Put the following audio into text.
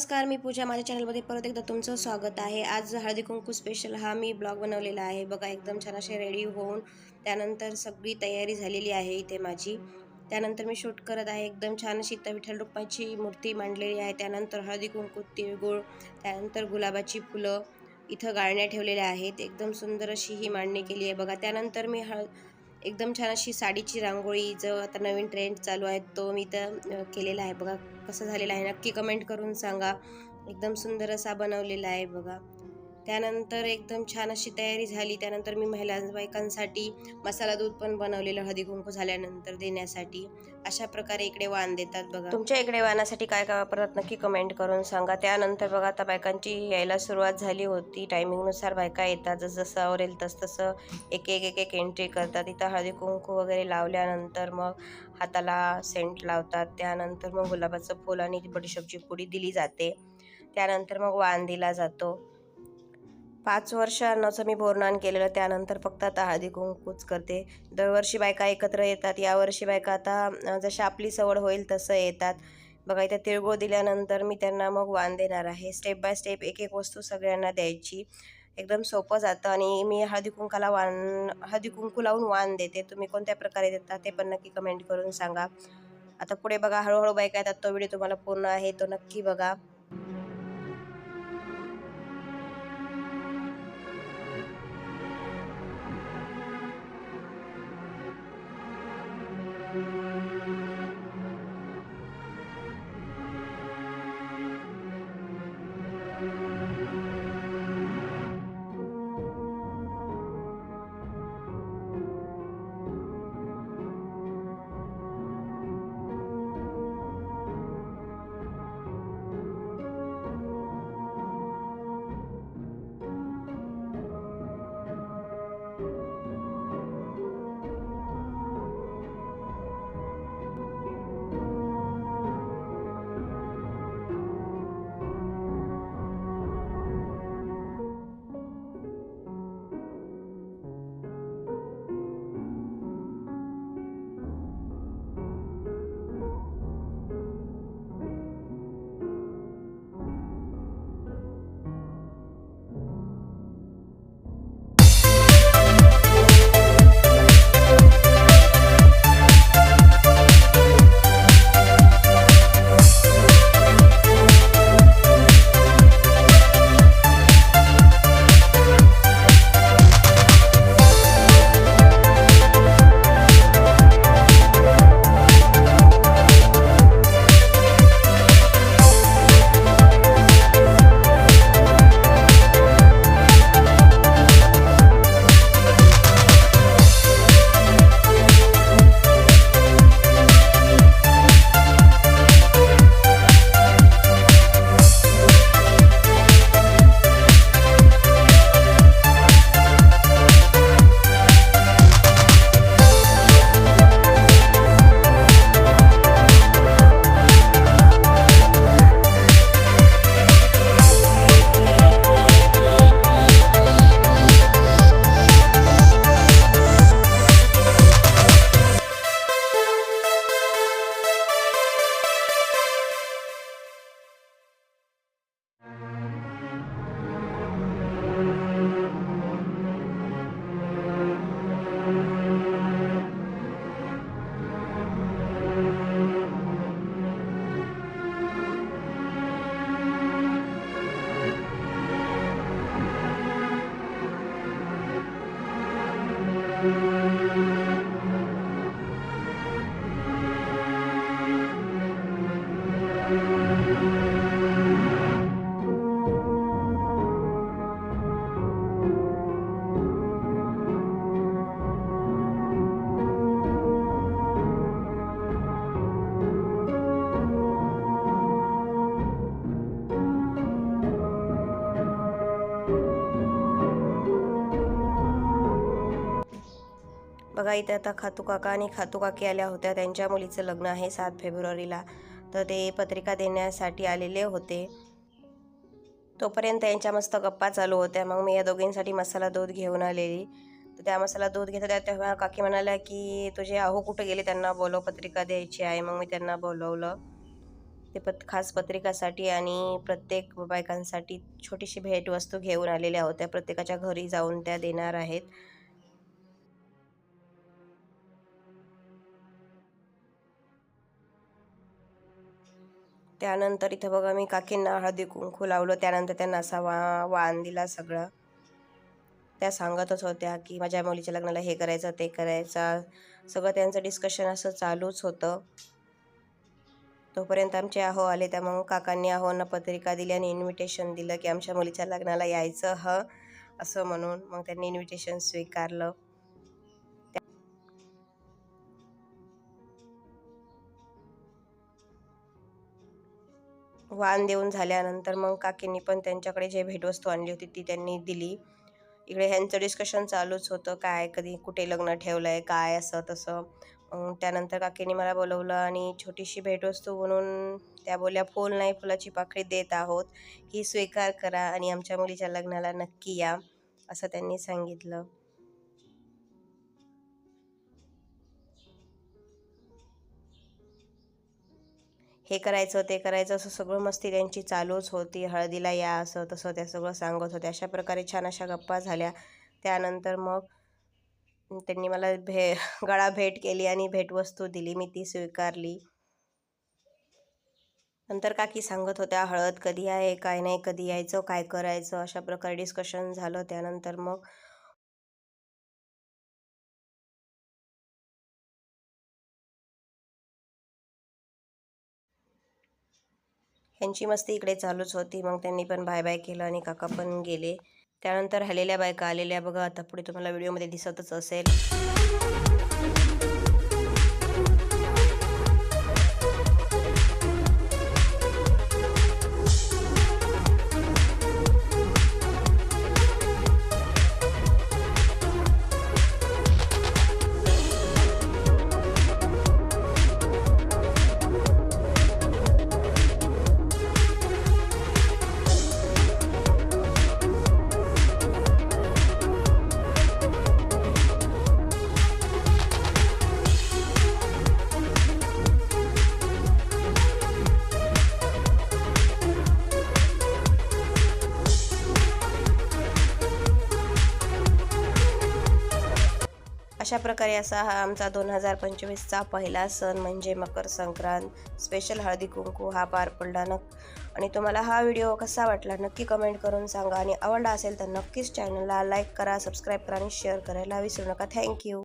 नमस्कार मी पूजा. माझ्या चॅनलमध्ये परत एकदा तुमचं स्वागत आहे. आज हळदी कुंकू स्पेशल हा मी ब्लॉग बनवलेला आहे. बघा एकदम छान असे रेडी होऊन त्यानंतर सगळी तयारी झालेली आहे इथे माझी. त्यानंतर मी शूट करत आहे. एकदम छान अशी इथं विठ्ठल रुक्माची मूर्ती मांडलेली आहे. त्यानंतर हळदी कुंकू तिळगुळ त्यानंतर गुलाबाची फुलं इथं गाळण्या ठेवलेल्या आहेत. एकदम सुंदर अशी ही मांडणी केली आहे. बघा त्यानंतर मी हळ एकदम छान अशी साडीची रांगोळी जो आता नवीन ट्रेंड चालू आहे तो मी तर केलेला आहे. बघा कसं झालेलं आहे. नक्की कमेंट करून सांगा. एकदम सुंदर असा बनवलेला आहे बघा. त्यानंतर एकदम छान अशी तयारी झाली. त्यानंतर मी महिला बायकांसाठी मसाला दूध पण बनवलेलं हळदी कुंकू झाल्यानंतर देण्यासाठी. अशा प्रकारे इकडे वाण देतात बघा. तुमच्या इकडे वाणासाठी काय काय वापरतात नक्की कमेंट करून सांगा. त्यानंतर बघा आता बायकांची यायला सुरुवात झाली होती. टायमिंगनुसार बायका येतात. जसं जसं आवरेल तसं तसं एक एक एक एक एंट्री करतात. इथं हळदी कुंकू वगैरे लावल्यानंतर मग हाताला सेंट लावतात. त्यानंतर मग गुलाबाचं फूल आणि बडीशोपची पुडी दिली जाते. त्यानंतर मग वाण दिला जातो. पाच वर्षांचं मी बोरनान केलेलं त्यानंतर फक्त आता हळदी कुंकूच करते. दरवर्षी बायका एकत्र येतात यावर्षी बायका आता जशी आपली सवड होईल तसं येतात. बघा इथे तिळगुळ दिल्यानंतर मी त्यांना मग वाण देणार आहे. स्टेप बाय स्टेप एक एक वस्तू सगळ्यांना द्यायची. एकदम सोपं जातं आणि मी हळदी कुंकाला वाण हळदी कुंकू लावून वाण देते. तुम्ही कोणत्या प्रकारे देता ते पण नक्की कमेंट करून सांगा. आता पुढे बघा हळूहळू बायका येतात तो व्हिडिओ तुम्हाला पूर्ण आहे तो नक्की बघा. बघा इथे आता खातू काका आणि खातू काकी आल्या होत्या. त्यांच्या मुलीचं लग्न आहे सात फेब्रुवारीला. तर ते पत्रिका देण्यासाठी आलेले होते. तोपर्यंत यांच्या मस्त गप्पा चालू होत्या. मग मी या दोघींसाठी मसाला दूध घेऊन आलेली. तर त्या मसाला दूध घेत होत्या. तेव्हा काकी म्हणाल्या की तुझे आहो कुठे गेले? त्यांना बोलव पत्रिका द्यायची आहे. मग मी त्यांना बोलवलं. ते पत खास पत्रिकासाठी आणि प्रत्येक बायकांसाठी छोटीशी भेटवस्तू घेऊन आलेल्या होत्या. प्रत्येकाच्या घरी जाऊन त्या देणार आहेत. त्यानंतर इथं बघा मी काकींना हळदी कुंकू लावलं. त्यानंतर त्यांना असा वा वाण दिला सगळं. त्या सांगतच होत्या की माझ्या मुलीच्या लग्नाला हे करायचं ते करायचं. सगळं त्यांचं डिस्कशन असं चालूच होतं. तोपर्यंत आमचे आहो आले त्या मग काकांनी आहोंना पत्रिका दिली आणि इन्व्हिटेशन दिलं की आमच्या मुलीच्या लग्नाला यायचं ह असं म्हणून मग त्यांनी इन्व्हिटेशन स्वीकारलं. वाण देऊन झाल्यानंतर मग काकींनी पण त्यांच्याकडे जे भेटवस्तू आणली होती ती त्यांनी दिली. इकडे ह्यांचं डिस्कशन चालूच होतं काय कधी कुठे लग्न ठेवलं आहे काय असं तसं. त्यानंतर काकींनी मला बोलवलं आणि छोटीशी भेटवस्तू म्हणून त्या बोलल्या फूल नाही फुलाची पाखळी देत आहोत. ही स्वीकार करा आणि आमच्या मुलीच्या लग्नाला नक्की या असं त्यांनी सांगितलं. हे करायचं ते करायचं असं सगळं मस्ती त्यांची चालूच होती. हळदीला या असं तसं त्या सगळं सांगत होत्या अशा प्रकारे छान अशा गप्पा झाल्या. त्यानंतर मग त्यांनी मला भे गळा भेट केली आणि भेटवस्तू दिली. मी ती स्वीकारली. नंतर काकी सांगत होत्या हळद कधी आहे काय नाही कधी यायचं काय करायचं? अशा प्रकारे डिस्कशन झालं. त्यानंतर मग ह्यांची मस्ती इकडे चालूच होती. मग त्यांनी पण बाय बाय केलं आणि काका पण गेले. त्यानंतर राहिलेल्या बायका आलेल्या. बघा आता पुढे तुम्हाला व्हिडिओमध्ये दिसतच असेल. अशा प्रकारे असा हा आमचा दोन हजार पंचवीसचा पहिला सण म्हणजे मकर संक्रांत स्पेशल हळदी कुंकू हा पार पडला नक. आणि तुम्हाला हा व्हिडिओ कसा वाटला नक्की कमेंट करून सांगा. आणि आवडला असेल तर नक्कीच चॅनलला लाईक करा सबस्क्राईब करा आणि शेअर करायला विसरू नका. थँक्यू